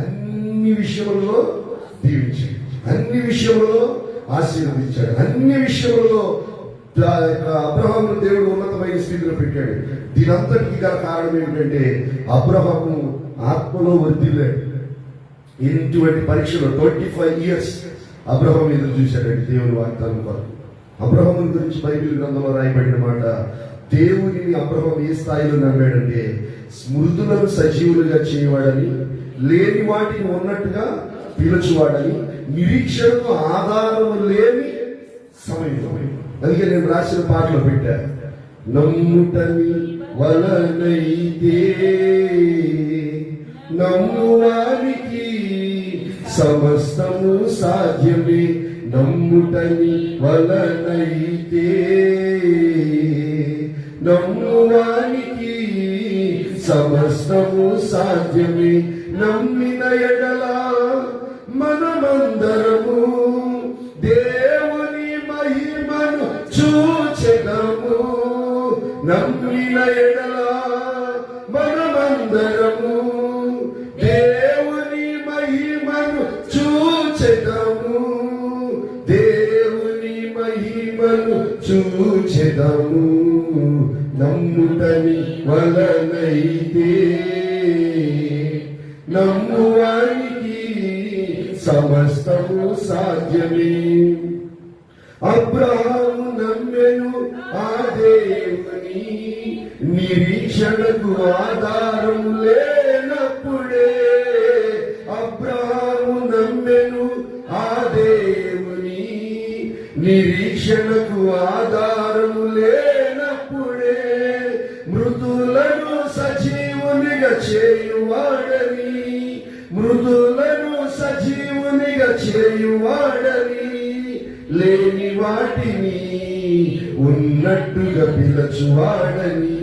అన్ని విషయములలో దీవించాడు. అన్ని విషయములలో ఆశీర్వదించాడు. అన్ని విషయములలో అబ్రహాము దేవుడు ఉన్నతమైన స్థితిలో పెట్టాడు. దీనంతటికి గల కారణం ఏమిటంటే అబ్రహాము ఆత్మలో వర్ధిల్లాడు ఇటువంటి పరీక్షలో ట్వంటీ ఫైవ్ ఇయర్స్ అబ్రహం ఎదురు చూశాడండి దేవుని వాగ్దానం కొరకు. అబ్రహం గురించి బైబిల్ గ్రంథంలో రాయబడిన మాట దేవుని అబ్రహం ఏ స్థాయిలో నమ్మాడంటే స్మృతులను సజీవులుగా చేయవాడని లేని వాటిని ఉన్నట్టుగా పిలుచువాడని నిరీక్షణకు ఆధారం లేని సమయం. అందుకే నేను రాసిన పాటలు పెట్టా. నమ్ముటని వలనైతే నమ్మువారికి సమస్తము సాధ్యమే. నమ్ముటని వలనైతే నమ్మువారికి సమస్తము సాధ్యమే. నమ్మిన ఎడలా సమస్తము సాధ్యమే. అబ్రహాము నమ్మెను ఆ దేవుని నిరీక్షణకు ఆధారం లేనప్పుడే అబ్రహాము నమ్మెను ఆ దేవుని నిరీక్షణకు ఆధారం లేనప్పుడే మృతులను సజీవునిగా చేయువాడు చేయువాడని లేని వాటిని ఉన్నట్టుగా పిలచువాడని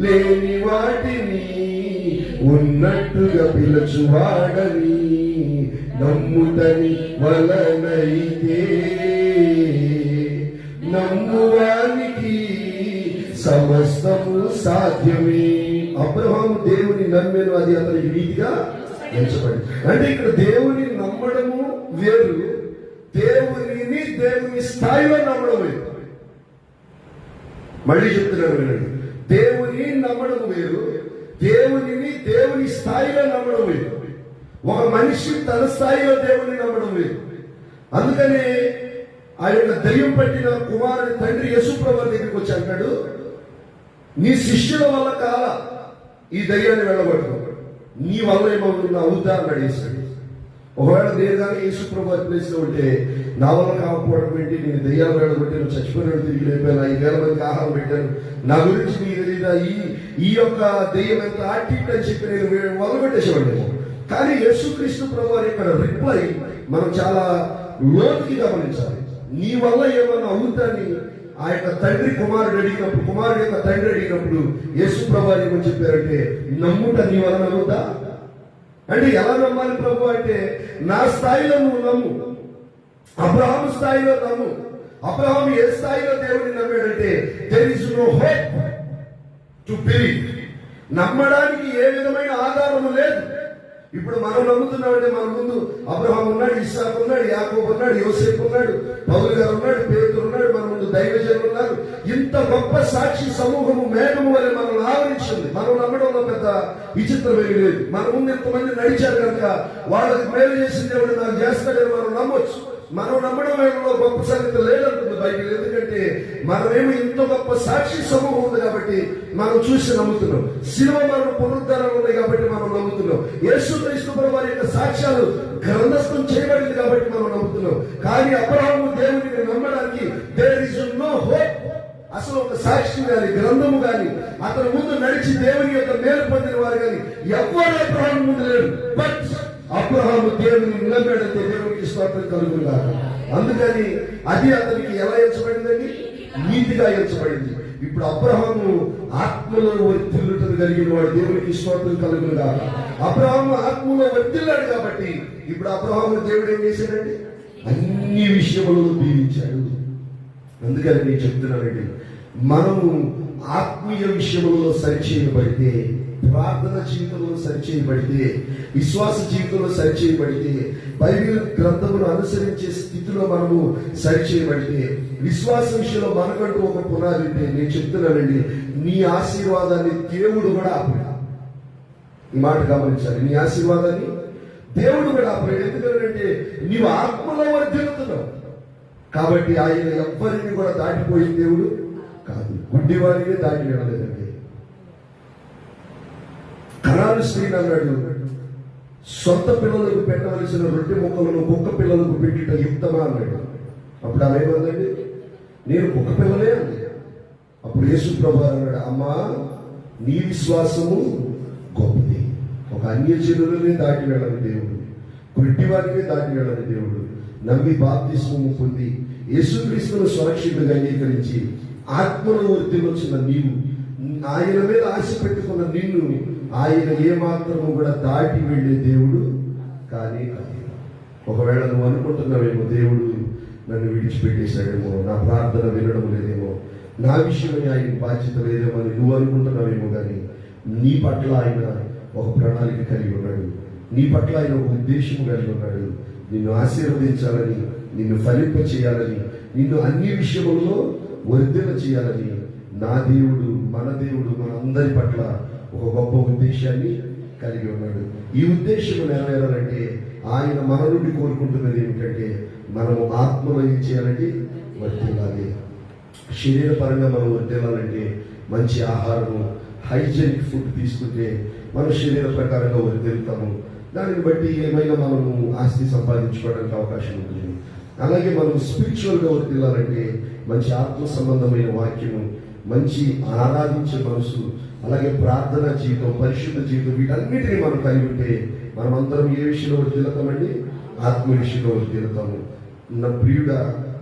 లేని వాటిని ఉన్నట్టుగా పిలచువాడని నమ్ముతని వలనైతే నమ్మువానికి సమస్తము సాధ్యమే. అబ్రహాము దేవుని నమ్మెను అది అతనికి రీతిగా ఎంచబడి అంటే ఇక్కడ దేవుని నమ్మడము వేరు దేవునిని దేవుని స్థాయిలో నమ్మడం వేరు. మళ్ళీ చెప్తున్నాను వినండి. దేవుని నమ్మడం వేరు దేవునిని దేవుని స్థాయిలో నమ్మడం వేరు. ఒక మనిషి తన స్థాయిలో దేవుని నమ్మడం వేరు. అందుకనే ఆయన దయ్యం పట్టిన కుమారుని తండ్రి యశుప్రభు దగ్గరికి వచ్చి అంటాడు నీ శిష్యుల వల్ల కాల ఈ దయ్యాన్ని వెళ్ళబడుకో నీ వల్ల ఏమవుతుందో అవుతా అని అడిగేశాడు ఒకవేళ నేను కానీ యేసుప్రభు ప్లేస్లో ఉంటే నా వల్ల కాకపోవడం ఏంటి? నేను దయ్యాలు వెళ్ళబట్టి నేను చచ్చిపోయినాడు తిరిగి లేపాను ఐదు వేల మందికి ఆహారం పెట్టాను. నా గురించి నీకు తెలియదా ఈ ఈ యొక్క దెయ్యం ఎంత యాక్టివ్ అని చెప్పి నేను మొదలుపెట్టేసేవాడిని కానీ యేసుక్రీస్తు ప్రభు వారి ఇక్కడ రిప్లై మనం చాలా లోతుకి గమనించాలి. నీ వల్ల ఏమన్నా అవుతాని ఆ యొక్క తండ్రి కుమారుడు అడిగినప్పుడు కుమారుడు యొక్క తండ్రి అడిగినప్పుడు యేసు ప్రభు ఏమని చెప్పారంటే నమ్ముట నీ వల్ల నమ్ముతా? అంటే ఎలా నమ్మాలి ప్రభు అంటే నా స్థాయిలో నువ్వు నమ్ము. అబ్రహాం స్థాయిలో నమ్ము. అబ్రహాం ఏ స్థాయిలో దేవుడిని నమ్మాడంటే there is no hope to believe నమ్మడానికి ఏ విధమైన ఆధారము లేదు. ఇప్పుడు మనం నమ్ముతున్నామంటే మన ముందు అబ్రహాం ఉన్నాడు ఇస్సాకు ఉన్నాడు యాకోబు ఉన్నాడు యోసేపు ఉన్నాడు పౌరు గారు ఉన్నాడు పేరుతో ఉన్నాడు దైవజనులు ఉన్నారు ఇంత గొప్ప సాక్షి సమూహము మేఘము వలె మనం ఆవరించింది. మనం నమ్మడంలో పెద్ద విచిత్రమేమి లేదు. మన ముందు ఇంతమంది నడిచారు కనుక వాళ్ళకి మేలు చేసిన దేవుడు నాకు చేస్తాడని మనం నమ్మొచ్చు. మనం నమ్మడం వేళలో గొప్ప సంగతి లేదంటుంది బైబిల్. ఎందుకంటే మనమేమో ఇంత గొప్ప సాక్షి సమూహం ఉంది కాబట్టి మనం చూసి నమ్ముతున్నాం. శిలువ మనం పునరుద్ధరణ ఉంది కాబట్టి మనం నమ్ముతున్నాం. యేసు క్రీస్తు వారి యొక్క సాక్ష్యాలు గ్రంథస్థం చేయబడింది కాబట్టి మనం నమ్ముతున్నాం. కానీ అబ్రహాము దేవుడిని నమ్మడానికి దేర్ ఇస్ నో హోప్ అసలు ఒక సాక్షి గాని గ్రంథము గాని అతని ముందు నడిచి దేవుని యొక్క మేలు పొందిన వారు కానీ ఎవరు అబ్రహాం ముందు లేడు బట్ అబ్రహాము దేవుని నిలబెడితే దేవునికి స్తోత్రం కలుగుతారు అందుకని అది అతనికి ఎలా ఎంచబడిందండి? నీతిగా ఎంచబడింది. ఇప్పుడు అబ్రహాము ఆత్మలో వర్తిల్లుటను కలిగిన వాడు దేవునికి స్తోత్రం కలుగును అబ్రహాము ఆత్మలో వర్తిల్లాడు కాబట్టి ఇప్పుడు అబ్రహాము దేవుడు ఏం చేశాడండి? అన్ని విషయములను దీవించాడు అందుకని నేను చెప్తున్నానండి మనము ఆత్మీయ విషయంలో సరిచేయబడితే ప్రార్థన జీవితంలో సరిచేయబడితే విశ్వాస జీవితంలో సరిచేయబడితే బైబిల్ గ్రంథమును అనుసరించే స్థితిలో మనము సరిచేయబడితే విశ్వాస విషయంలో మనకంటూ ఒక పునాది నేను చెప్తున్నానండి నీ ఆశీర్వాదాన్ని దేవుడు కూడా ఆపడా. ఈ మాట గమనించాలి నీ ఆశీర్వాదాన్ని దేవుడు కూడా ఆపాడు. ఎందుకంటే నీవు ఆత్మలో వర్ధిల్లుతున్నావు కాబట్టి ఆయన ఎవ్వరిని కూడా దాటిపోయింది దేవుడు కాదు. గుడ్డి వారిని దాటి వెళ్ళలేదండి. కణాలు స్త్రీని అన్నాడు. సొంత పిల్లలకు పెట్టవలసిన రొట్టె ముక్కలను కుక్క పిల్లలకు పెట్టిట యుక్తమా అన్నాడు. అప్పుడు ఆమె ఏమందండి? నేను కుక్క పిల్లలే అంది. అప్పుడు యేసు ప్రభా అన్నాడు అమ్మా నీ విశ్వాసము గొప్పది. ఒక అన్యజనులనే దాటి వెళ్ళని దేవుడు. గుడ్డి వారిని దాటి వెళ్ళని దేవుడు. నమ్మి బాప్తిస్మము పొంది యేసుక్రీస్తును సురక్షితంగా అంగీకరించి ఆత్మను వచ్చిన నీవు ఆయన మీద ఆశ పెట్టుకున్న నిన్ను ఆయన ఏమాత్రము కూడా దాటి వెళ్ళే దేవుడు కానీ కాదు ఒకవేళ నువ్వు అనుకుంటున్నావేమో దేవుడు నన్ను విడిచిపెట్టేశాడేమో నా ప్రార్థన వినడం లేదేమో నా విషయమై ఆయన బాధ్యత లేదేమో అని నువ్వు అనుకుంటున్నావేమో కానీ నీ పట్ల ఆయన ఒక ప్రణాళిక కలిగి ఉన్నాడు. నీ పట్ల ఆయన ఒక ఉద్దేశం కలిగి ఉన్నాడు. నిన్ను ఆశీర్వదించాలని నిన్ను ఫలింప చేయాలని నిన్ను అన్ని విషయంలో వర్ధన చేయాలని నా దేవుడు మన దేవుడు మన అందరి పట్ల ఒక గొప్ప ఉద్దేశాన్ని కలిగి ఉన్నాడు. ఈ ఉద్దేశం నెరవేరాలంటే ఆయన మన నుండి కోరుకుంటున్నది ఏమిటంటే మనము ఆత్మలో ఏం చేయాలంటే వర్తిల్లాలి శరీరపరంగా మనం వర్తిల్లాలంటే మంచి ఆహారము హైజెనిక్ ఫుడ్ తీసుకుంటే మన శరీర ప్రకారంగా వర్తిల్తాము దానిని బట్టి ఏమైనా మనము ఆస్తి సంపాదించుకోవడానికి అవకాశం ఉంటుంది. అలాగే మనం స్పిరిచువల్గా గా మంచి ఆత్మ సంబంధమైన వాక్యము మంచి ఆరాధించే మనసు అలాగే ప్రార్థన జీవితం పరిశుద్ధ జీవితం వీటన్నిటిని మనం కలిగి ఉంటే మనమందరం ఏ విషయంలో వర్తిల్తామండి ఆత్మ విషయంలో వర్తిల్తాము నా ప్రియుడా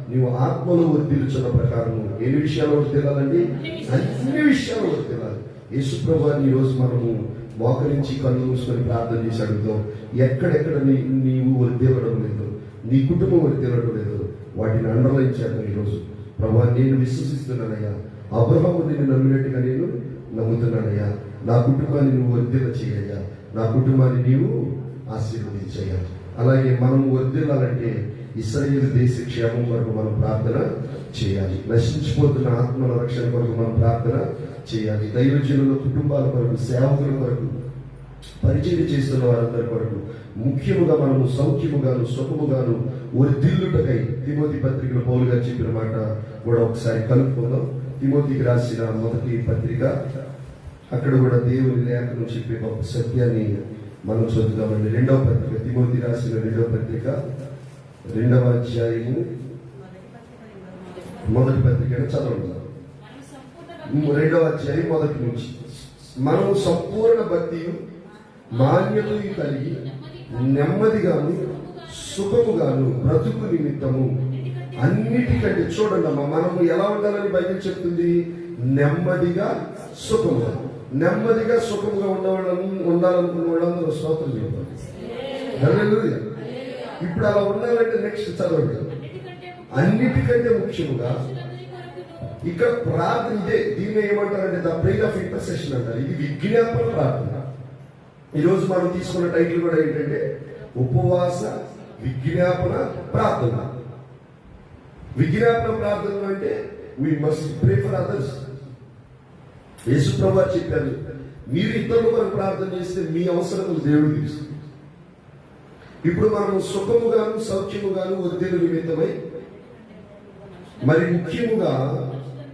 నీవు ఆత్మలో వర్తిల్చున్న ప్రకారం ఎన్ని విషయాలు వర్తిల్లాలండి అన్ని విషయాలు వర్తిల్లాలి యేసుప్రభాన్ని ఈరోజు మనము మోకరించి కళ్ళు మూసుకొని ప్రార్థన చేసి అడుగుతాం ఎక్కడెక్కడ నీ నీవు వర్దేవడం లేదు. నీ కుటుంబం వర్తిల్లడం లేదు వాటిని అండర్లైన్ చేద్దాం ఈరోజు. ప్రభా నేను విశ్వసిస్తున్నానయ్యా. అబ్రహము నేను నమ్మినట్టుగా నేను నమ్ముతున్నానయ్యా. నా కుటుంబాన్ని నువ్వు వర్ధిల్ల చేయయ్యా. నా కుటుంబాన్ని నీవు ఆశీర్వదించయ్యా. అలాగే మనం వర్ధిల్లాలంటే ఇస్రాయేల్ దేశ క్షేమం కొరకు మనం ప్రార్థన చేయాలి. నశించిపోతున్న ఆత్మల రక్షణ కొరకు మనం ప్రార్థన చేయాలి. దైవజనుల కుటుంబాల కొరకు సేవకుల కొరకు పరిచయం చేస్తున్న వారందరి కొరకు ముఖ్యముగా మనము సౌఖ్యముగాను సుఖముగాను వర్ధిల్లుటకై తిమోతి పత్రికలో పౌలు గారు చెప్పిన మాట కూడా ఒకసారి కలుపుకుందాం తిమోతికి రాసిన మొదటి పత్రిక అక్కడ కూడా దేవుని లేఖను చెప్పే గొప్ప సత్యాన్ని మనం చదువుదామండి రెండవ పత్రిక తిమోతి రాసిన రెండవ పత్రిక రెండవ అధ్యాయము. మొదటి పత్రిక చదవండి. రెండవ అధ్యాయం మొదటి నుంచి. మనము సంపూర్ణ భక్తి మాన్యత కలిగి నెమ్మదిగాను సుఖముగాను బ్రతుకు నిమిత్తము. అన్నిటికంటే చూడండి అమ్మా మనము ఎలా ఉండాలని బైబిల్ చెప్తుంది? నెమ్మదిగా సుఖముగా. నెమ్మదిగా సుఖముగా ఉండవాలని ఉండాలనుకున్న వాళ్ళందరూ స్తోత్రం చెప్పాలి ఇప్పుడు అలా ఉండాలంటే నెక్స్ట్ చదవండి. అన్నిటికంటే ముఖ్యముగా ఇక్కడ ప్రార్థన ఇదే. దీన్ని ఏమంటారంటే ద ప్రేయర్ ఆఫ్ ఇంటర్సెషన్ అంటారు. ఇది విజ్ఞాపన ప్రార్థన. ఈరోజు మనం తీసుకున్న టైటిల్ కూడా ఏంటంటే ఉపవాస విజ్ఞాపన ప్రార్థన. విజ్ఞాపన ప్రార్థన అంటే we must pray for others యేసు ప్రభా చెప్పారు మీరు ఇద్దరు కొరకు ప్రార్థన చేస్తే మీ అవసరములు దేవుడు తీరుస్తుంది ఇప్పుడు మనం సుఖముగాను సౌఖ్యముగాను ఒత్తిడి నిమిత్తమై మరి ముఖ్యముగా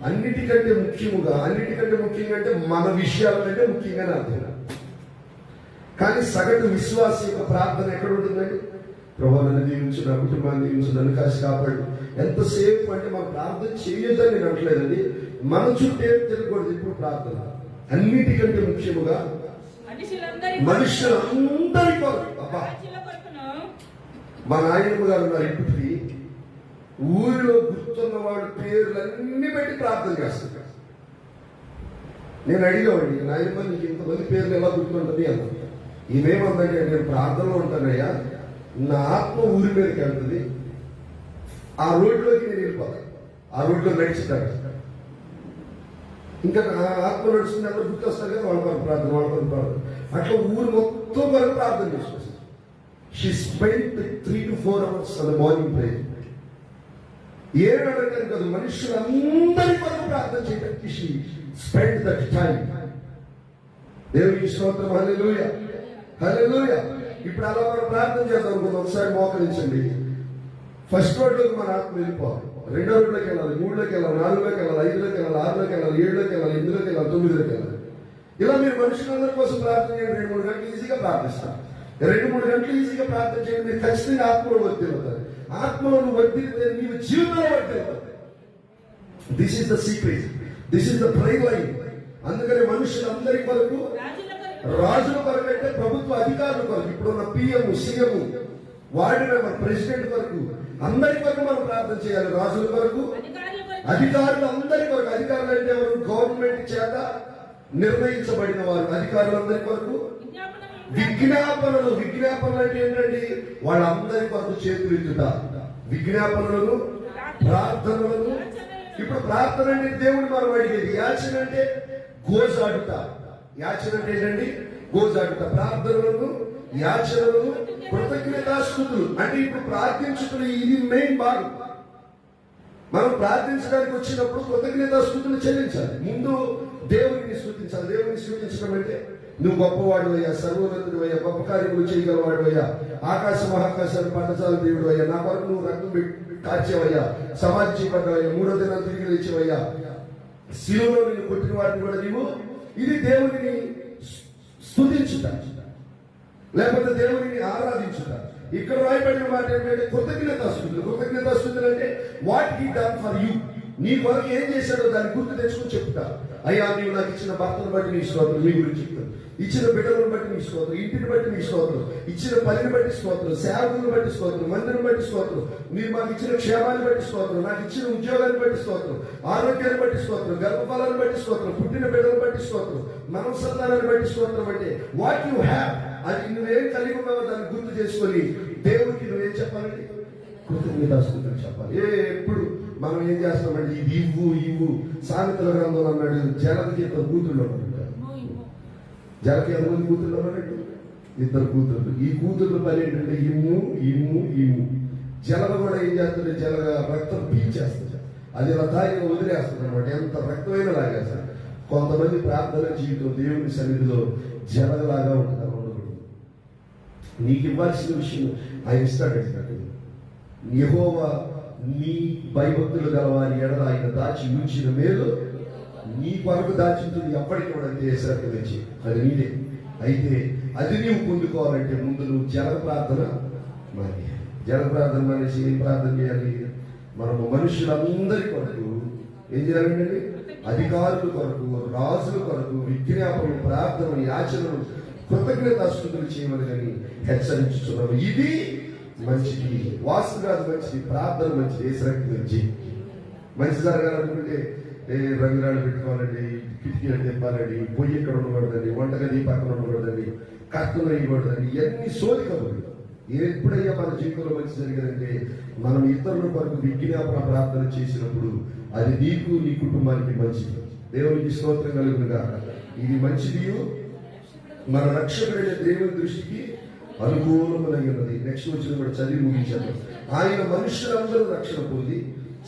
అన్నిటికంటే ముఖ్యముగా అన్నిటికంటే ముఖ్యంగా అంటే మన విషయాల కంటే ముఖ్యంగానే అర్థం. కానీ సగటు విశ్వాస యొక్క ప్రార్థన ఎక్కడ ఉంటుందండి ప్రభా నన్ను దీవించు నా కుటుంబాన్ని దీవించు నన్ను కాసి కాపాడు. ఎంతసేపు అంటే మనం ప్రార్థన చేయొద్దని నేను అనట్లేదండి. మన చుట్టూ తిరగకూడదు ఇప్పుడు ప్రార్థన. అన్నిటికంటే ముఖ్యముగా మనుషులందరి అబ్బా. మా నాయనమ్మ గారు ఉన్నారు ఇప్పటికి ఊరిలో గుర్తున్న వాళ్ళ పేర్లన్నీ పెట్టి ప్రార్థన చేస్తారు నేను అడిగేవాడిని నాయనమ్మ నీకు ఇంతమంది పేర్లు ఎలా గుర్తుంటుంది అన్న ఈమెమందంటే నేను ప్రార్థనలో ఉంటానయ్యా నా ఆత్మ ఊరి మీదకి వెళ్తుంది. ఆ రోడ్లోకి నేను వెళ్ళిపోతాను ఆ రోడ్లో నడుచుతాను. ఇంకా నా ఆత్మ నడుస్తుంది అందరూ గుర్తొస్తారు కదా వాళ్ళ కొరకు ప్రార్థన వాళ్ళ కొరకు ప్రార్థన. అట్లా ఊరు మొత్తం వరకు ప్రార్థన చేసేస్తారు she spend three to four hours అది మార్నింగ్ ప్రేయర్ ఏడు అడగడం కాదు మనుషులందరి కొరకు ప్రార్థన చేయడానికి షీ స్పెండ్ దట్ టైం దేవుడి స్తోత్రం హల్లెలూయ ఇప్పుడు అలా మనం ప్రార్థన చేద్దాం అనుకుందాం. ఒకసారి మోకరించండి. ఫస్ట్ రోడ్లోకి మన ఆత్మ వెళ్ళిపోవాలి. రెండో రోడ్లోకి వెళ్ళాలి. మూడులోకి వెళ్ళాలి. నాలుగులోకి వెళ్ళాలి. ఐదులోకి వెళ్ళాలి. ఆరులోకి వెళ్ళాలి. ఏడులోకి వెళ్ళాలి. ఎనిమిదిలోకి వెళ్ళాలి. తొమ్మిదిలోకి వెళ్ళాలి. ఇలా మీరు మనుషులందరి కోసం ప్రార్థన చేయండి. రెండు మూడు గంటలు ఈజీగా ప్రార్థిస్తారు రెండు మూడు గంటలు ఈజీగా ప్రార్థన చేయండి. మీరు ఖచ్చితంగా ఆత్మలో వర్తి అవుతారు ఆత్మలో నువ్వు వర్తితే నీవు జీవితంలో వర్తి this is the secret this is the private line అందుకని మనుషులందరి వరకు రాజుల కొరకు అంటే ప్రభుత్వ అధికారుల కొరకు ఇప్పుడున్న PM CM ward member president కొరకు అందరి కొరకు మనం ప్రార్థన చేయాలి. రాజుల కొరకు అధికారుల అందరి కొరకు అధికారులు అంటే ఎవరు? గవర్నమెంట్ చేత నిర్ణయించబడిన వారు అధికారులందరి కొరకు. విజ్ఞాపనలు. విజ్ఞాపనలు అంటే ఏంటండి? వాళ్ళందరి కొరకు చేతులు ఎత్తుట. విజ్ఞాపనలను ప్రార్థనలను. ఇప్పుడు ప్రార్థన అంటే దేవుని మనం అడిగేది యాచన అంటే గోజాడుట. యాచన అంటే ఏంటండి? గోజాడుట ప్రార్థనలను యాచనలను కృతజ్ఞతాస్థుతులు అంటే ఇప్పుడు ప్రార్థించుకుని ఇది మెయిన్ భాగం. మనం ప్రార్థించడానికి వచ్చినప్పుడు కృతజ్ఞతాస్థుతులు చెల్లించాలి. ముందు దేవుడిని స్థుతించాలి దేవుడిని స్థుతించడం అంటే నువ్వు గొప్పవాడు అయ్యా సర్వోన్నతుడు అయ్యా గొప్ప కార్యములు చేయగలవాడు అయ్యా ఆకాశ మహాకాశాలు పంటచాలు దేవుడు అయ్యా నా వరకు నువ్వు రక్తం పెట్టి కార్చేవయ్యా సమాధి చేయబడ్డావయ్యా మూడో దినాలు తిరిగి లేచేవయ్యా. శిలువలో నేను కొట్టిన వాటిని కూడా నీవు ఇది దేవుడిని స్థుతించుట లేకపోతే దేవుడిని ఆరాధించుట. ఇక్కడ రాయబడిన మాట ఏంటంటే కృతజ్ఞత స్థుతులు కృతజ్ఞత స్థుతులు అంటే what he done for you నీ కొరకు ఏం చేశాడో దాన్ని గుర్తు తెచ్చుకొని చెప్తా అయ్యా నీవు నాకు ఇచ్చిన భర్తను బట్టి నీ స్తోత్రం నీ గురించి చెప్తాను ఇచ్చిన బిడ్డలను బట్టి నీ స్తోత్రం ఇంటిని బట్టి నీ స్తోత్రం ఇచ్చిన పనిని బట్టి స్తోత్రం సేవకులను బట్టి స్తోత్రం మందిని బట్టి స్తోత్రం మీరు మాకు ఇచ్చిన క్షేమాన్ని బట్టి స్తోత్రం నాకు ఇచ్చిన ఉద్యోగాన్ని బట్టి స్తోత్రం ఆరోగ్యాన్ని బట్టి స్తోత్రం గర్భఫలాన్ని బట్టి స్తోత్రం పుట్టిన బిడ్డలను బట్టి స్తోత్రం మనం బట్టి స్తోత్రం అంటే వాట్ యు హ్యావ్ అది నువ్వేం కలిగి ఉన్నావో దాన్ని గుర్తు చేసుకొని దేవుడికి నువ్వేం చెప్పాలండి? కృతజ్ఞతాస్తుతులు చెప్పాలి. ఏ ఎప్పుడు? మనం ఏం చేస్తామంటే ఇది ఇవ్వు ఇవ్వు. సామెతల గ్రంథంలో అన్నాడు జనకి ఇద్దరు కూతుళ్ళు ఉన్నాడు ఇమ్ము, ఎంతమంది కూతుళ్ళు అన్నట్టు ఇద్దరు కూతుళ్ళు. ఈ కూతుళ్ళ పని ఏంటంటే ఇమ్ము ఇమ్ము ఇమ్ము. జలగ కూడా ఏం చేస్తుంది? జలగ రక్తం పీల్చేస్తుంది. అది ఇలా తాగి వదిలేస్తుంది అనమాట ఎంత రక్తమైన లాగేస్తారు కొంతమంది ప్రార్థన జీవితం దేవుని సన్నిధిలో జలగలాగా ఉంటుంది ఉండకూడదు నీకు ఇవ్వాల్సిన విషయం ఆయన ఇస్తాడు యహోవా నీ భయభక్తులు గలవారి ఎడల ఆయన దాచి ఉంచిన మేలు నీ కొరకు దాచింటుంది ఎప్పటికి కూడా చేశారు వచ్చి అది నీదే. అయితే అది నీవు పొందుకోవాలంటే ముందు నువ్వు జల ప్రార్థన మరి. జల ప్రార్థన అనేసి ఏం ప్రార్థన చేయాలి? మనము మనుషులందరి కొరకు ఏం చేయాలండి అధికారుల కొరకు రాజుల కొరకు విజ్ఞాపనలు ప్రార్థన యాచనలు కృతజ్ఞతాస్తుతులు చేయమని కానీ హెచ్చరించుతున్నాము. ఇది మంచిది వాస్తు కాదు మంచిది ప్రార్థన మంచిది ఏ సరికి మంచి. మంచి జరగాలనుకుంటే ఏ రంగురాళ్ళు పెట్టుకోవాలండి కిటికీలు తెప్పాలండి పొయ్యి ఇక్కడ ఉండకూడదండి వంటగది పక్కన ఉండకూడదండి కర్తలు వేయకూడదండి ఇవన్నీ సోది కబుర్లు ఎప్పుడయ్యా మన జీవితంలో మంచి జరిగిందంటే మనం ఇతరుల కొరకు విజ్ఞాపన ప్రార్థన చేసినప్పుడు అది నీకు నీ కుటుంబానికి మంచిది. దేవునికి స్తోత్రం కలుగునుగా ఇది మంచిది. మన రక్షకుడైన దేవుని దృష్టికి అనుకూలమైనది నెక్స్ట్ వచ్చిన కూడా చదివి ముగించారు ఆయన మనుషులందరూ రక్షణ పొంది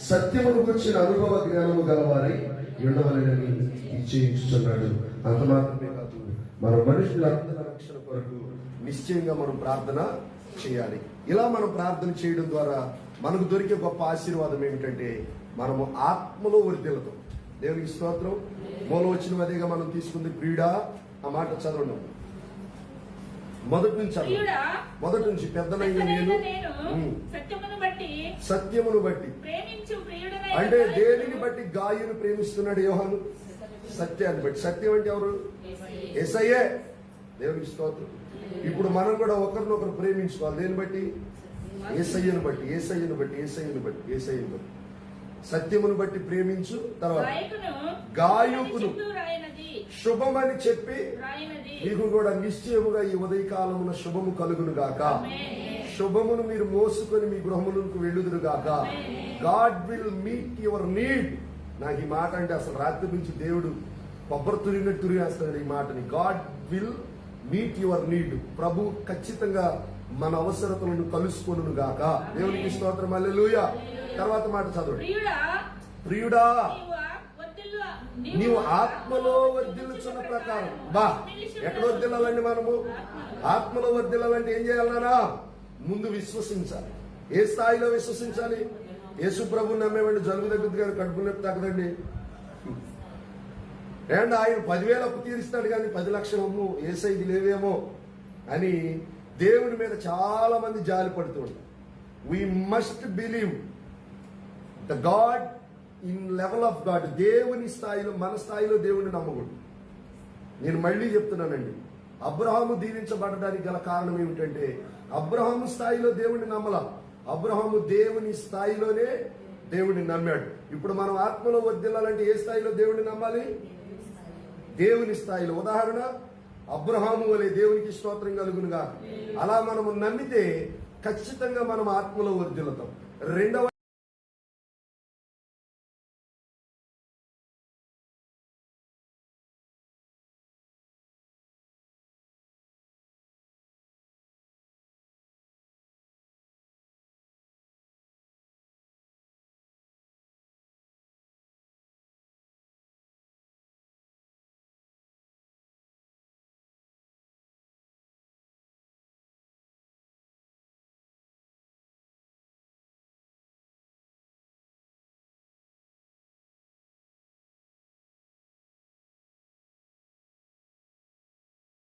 సత్యమును వచ్చిన అనుభవ జ్ఞానము గలవారై ఉండవలనని నిశ్చయించుతున్నాడు అంత మాత్రమే కాదు మన మనుషులందరి రక్షణ కొరకు నిశ్చయంగా మనం ప్రార్థన చేయాలి. ఇలా మనం ప్రార్థన చేయడం ద్వారా మనకు దొరికే గొప్ప ఆశీర్వాదం ఏమిటంటే మనము ఆత్మలో వర్ధిల్లుతాం దేవునికి స్తోత్రం. మూల వచ్చిన అదేగా మనం తీసుకుంది క్రీడా. ఆ మాట చదవడం. మొదటి నుంచి మొదటి నుంచి పెద్దనైన నేను సత్యమును బట్టి సత్యమును బట్టి ప్రేమించు ప్రియుడనైన అంటే. దేనిని బట్టి గాయును ప్రేమిస్తున్నాడు యోహాను? సత్యాన్ని బట్టి. సత్యం అంటే ఎవరు? ఎస్ఐయే దేవునికి స్తోత్రం. ఇప్పుడు మనం కూడా ఒకరినొకరు ప్రేమించుకోవాలి. దేని బట్టి? ఏసయ్యను బట్టి ఏసయ్యను బట్టి ఏసయ్యను బట్టి ఏసయ్యను బట్టి. సత్యమును బట్టి ప్రేమించు. తర్వాత గాయకును శుభమని చెప్పి మీకు కూడా నిశ్చయముగా ఈ ఉదయకాలమున శుభము కలుగును గాక. శుభమును మీరు మోసుకొని మీ గృహములకు వెళ్ళుదురు గాక. God will meet your need నాకు ఈ మాట అంటే అసలు రాత్రి నుంచి దేవుడు కొబ్బరి తురిగినట్టు తురిగేస్తాడు ఈ మాటని. God will meet your need ప్రభు ఖచ్చితంగా మన అవసరతలను కలుసుకొను గాక. దేవునికి స్తోత్రం. అల్లెలూయా తర్వాత మాట చదవండి. ప్రియుడా నీవు ఆత్మలో వర్ధిల్లుచున్న ప్రకారం. బా ఎక్కడ వర్ధిల్లాలండి మనము? ఆత్మలో. వర్ధిల్లాలంటే ఏం చేయాలన్నా ముందు విశ్వసించాలి. ఏ స్థాయిలో విశ్వసించాలి? యేసు ప్రభు నమ్మేవండి జలుబు దగ్గర గారు కడుపు నొప్పి తగ్గదండి. అండ్ ఆయన పదివేల అప్పు తీరుస్తాడు కానీ పది లక్షలు అమ్ము ఏసైది లేవేమో అని దేవుని మీద చాలా మంది జాలి పడుతుంటారు we must believe the God in level of God దేవుని స్థాయిలో మన స్థాయిలో దేవుని నమ్మకూడదు. నేను మళ్ళీ చెప్తున్నానండి. అబ్రహాము దీవించబడడానికి గల కారణం ఏమిటంటే అబ్రహాము స్థాయిలో దేవుణ్ణి నమ్మల. అబ్రహాము దేవుని స్థాయిలోనే దేవుడిని నమ్మాడు. ఇప్పుడు మనం ఆత్మలో వర్దిల్లాలంటే ఏ స్థాయిలో దేవుడిని నమ్మాలి? దేవుని స్థాయిలో. ఉదాహరణ అబ్రహాము వలె దేవునికి స్తోత్రం కలుగునుగా. అలా మనము నమ్మితే ఖచ్చితంగా మనం ఆత్మలో వర్దిల్లుతాం రెండవ